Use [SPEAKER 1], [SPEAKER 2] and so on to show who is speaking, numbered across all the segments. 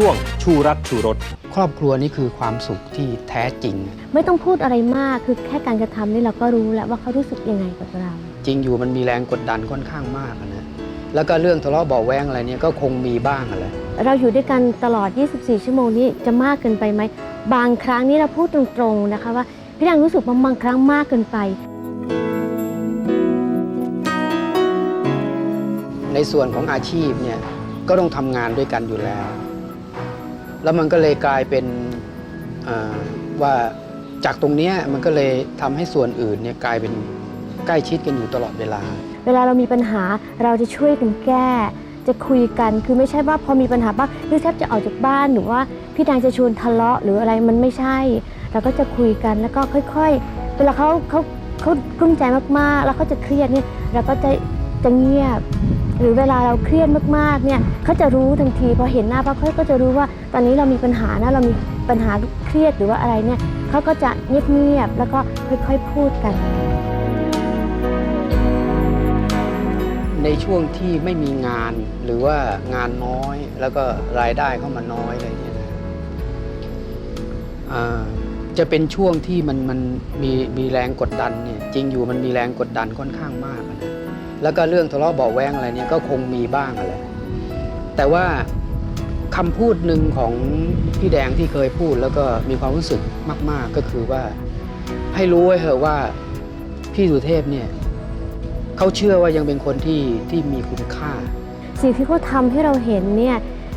[SPEAKER 1] ช่วงชูรักชูรส
[SPEAKER 2] ครอบครัวนี่คือความสุขที่แท้จริง
[SPEAKER 3] ไม่ต้องพูดอะไรมากคือแค่การกระทำนี่เราก็รู้แล้วว่าเขารู้สึกยังไงกับเรา
[SPEAKER 2] จริงอยู่มันมีแรงกดดันค่อนข้างมากอะนะแล้วก็เรื่องทะเลาะเบาะแวงอะไรเนี่ยก็คงมีบ้างอะแหละ
[SPEAKER 3] เราอยู่ด้วยกันตลอด 24 ชั่วโมงนี้จะมากเกินไปไหมบางครั้งนี่เราพูดตรงๆนะคะว่าพี่ดังรู้สึกว่าบางครั้งมากเกินไป
[SPEAKER 2] ในส่วนของอาชีพเนี่ยก็ต้องทำงานด้วยกันอยู่แล้ว แล้วมันก็เลยกลายเป็นว่าจากตรงนี้มันก็เลยทำให้ส่วนอื่นเนี่ยกลายเป็นใกล้ชิดกันอยู่ตลอดเวลา
[SPEAKER 3] เวลาเรามีปัญหาเราจะช่วยกันแก้ จะคุยกันคือไม่ใช่ว่าพอมีปัญหาบ้างพี่แทบจะออกจากบ้านหรือว่าพี่ดังจะชวนทะเลาะหรืออะไรมันไม่ใช่ เราก็จะคุยกันแล้วก็ค่อยๆ เวลาเขาเขาเขากลุ้มใจมากๆ แล้วเขาจะเครียดเนี่ยเราก็จะจะเงียบ หรือเวลาเราเครียดมากๆเนี่ยเขาจะรู้ทันทีพอเห็นหน้าปั๊บเขาก็จะรู้ว่า อนนี้เรามีปัญหานะเรามีปัญหาเครียดหรือว่าอะไรเนี่ยเขาก็จะเงียบๆแล้วก็ค่อยๆพูดกัน
[SPEAKER 2] ในช่วงที่ไม่มีงานหรือว่างานน้อย แล้วก็รายได้เข้ามาน้อยอะไรเนี่ยนะจะเป็นช่วงที่มันมันมีมีแรงกดดันเนี่ยจริงอยู่มันมีแรงกดดันค่อนข้างมากนะแล้วก็เรื่องทะเลาะเบาแวงอะไรเนี่ยก็คงมีบ้างอะแหละแต่ว่า คำพูดหนึ่งของพี่แดงที่เคยพูดแล้วก็มีความรู้สึกมาก ๆ ก็คือว่า ให้รู้ไว้เถอะว่าพี่สุเทพเนี่ยเขาเชื่อว่ายังเป็นคนที่ที่มีคุณค่า
[SPEAKER 3] สิ่งที่เขาทำให้เราเห็นเนี่ย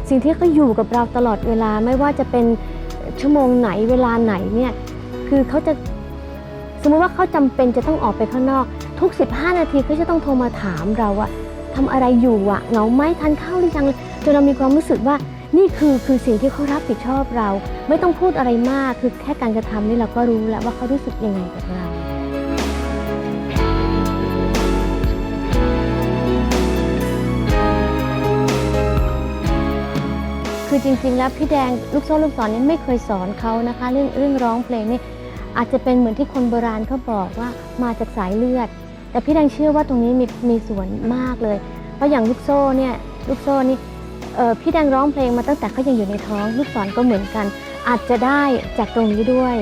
[SPEAKER 3] สิ่งที่เขาอยู่กับเราตลอดเวลาไม่ว่าจะเป็นชั่วโมงไหนเวลาไหนเนี่ยคือเขาจะสมมติว่าเขาจำเป็นจะต้องออกไปข้างนอก ทุก 15 นาทีเขาจะต้องโทรมาถามเราอะทำอะไรอยู่อะเหงาไหมทานข้าวหรือยังจนเรามีความรู้สึกว่า นี่คือคือสิ่งที่เขารับผิดชอบเรา ไม่ต้องพูดอะไรมากคือแค่การกระทำนี่เราก็รู้แล้วว่าเขารู้สึกยังไงกับเราคือจริงๆ แล้วพี่แดงลูกโซ่ลูกศรนี่ไม่เคยสอนเขานะคะ เรื่องเรื่องร้องเพลงนี่อาจจะเป็นเหมือนที่คนโบราณเขาบอกว่ามาจากสายเลือด แต่พี่แดงเชื่อว่าตรงนี้มีมีส่วนมากเลย เพราะอย่างลูกโซ่เนี่ยลูกโซ่นี่ พี่แดงร้องเพลงมาตั้งแต่เขายังอยู่ในท้องลูกศรก็เหมือนกัน อาจจะได้จากตรงนี้ด้วย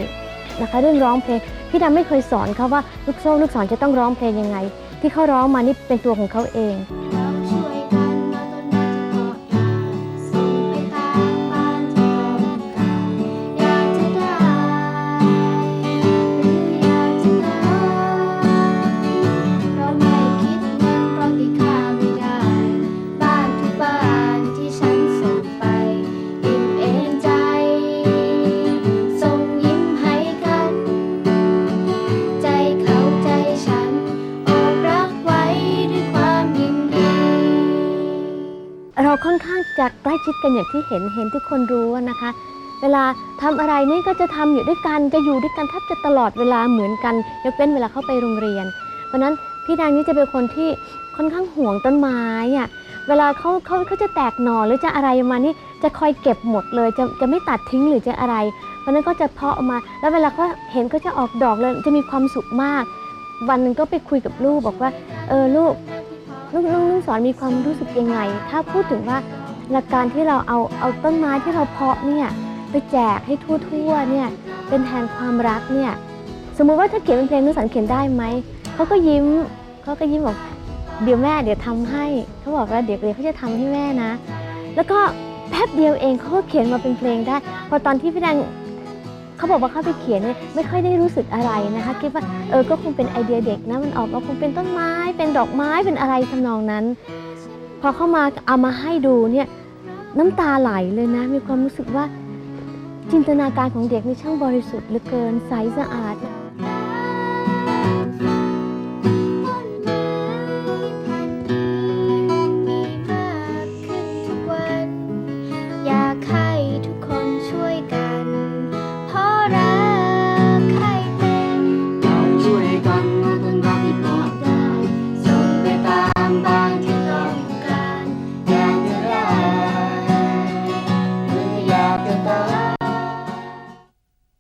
[SPEAKER 3] นะคะเรื่องร้องเพลงพี่แดงไม่เคยสอนเขาว่าลูกโซ่ลูกศรจะต้องร้องเพลงยังไง ที่เขาร้องมานี่เป็นตัวของเขาเอง
[SPEAKER 4] จะใก
[SPEAKER 3] ล้ชิดกันอย่างที่เห็นเห็นทุกคนรู้นะคะ เวลาทำอะไรนี่ก็จะทำอยู่ด้วยกันจะอยู่ด้วยกันแทบจะตลอดเวลาเหมือนกันยกเว้นเวลาเข้าไปโรงเรียน เพราะนั้นพี่แดงนี่จะเป็นคนที่ค่อนข้างห่วงต้นไม้อะเวลาเขาเขาเขาจะแตกหน่อหรือจะอะไรมานี่จะคอยเก็บหมดเลย จะจะไม่ตัดทิ้งหรือจะอะไร เพราะนั้นก็จะเพาะออกมา แล้วเวลาเขาเห็นก็จะออกดอกเลยจะมีความสุขมาก วันหนึ่งก็ไปคุยกับลูกบอกว่าเออลูกลูกลูกลูกสอนมีความรู้สึกยังไง ถ้าพูดถึงว่า หลักการที่เราเอาเอาต้นไม้ที่เราเพาะเนี่ยไปแจกให้ทั่วๆเนี่ยเป็นแทนความรักเนี่ยสมมุติว่าถ้าเขียนเป็นเพลงนุสันเขียนได้ไหมเขาก็ยิ้มเขาก็ยิ้มบอกเดี๋ยวแม่เดี๋ยวทำให้เขาบอกว่าเดี๋ยวเดี๋ยวเขาจะทำให้แม่นะ แล้วก็แป๊บเดียวเองเขาก็เขียนมาเป็นเพลงได้ พอตอนที่พี่แดงเขาบอกว่าเขาไปเขียนเนี่ยไม่ค่อยได้รู้สึกอะไรนะคะคิดว่าเออก็คงเป็นไอเดียเด็กนะมันออกมาคงเป็นต้นไม้เป็นดอกไม้เป็นอะไรทำนองนั้น พอเข้ามาเอามาให้ดูเนี่ยน้ำตาไหลเลยนะ มีความรู้สึกว่าจินตนาการของเด็กนี่ช่างบริสุทธิ์เหลือเกินใสสะอาด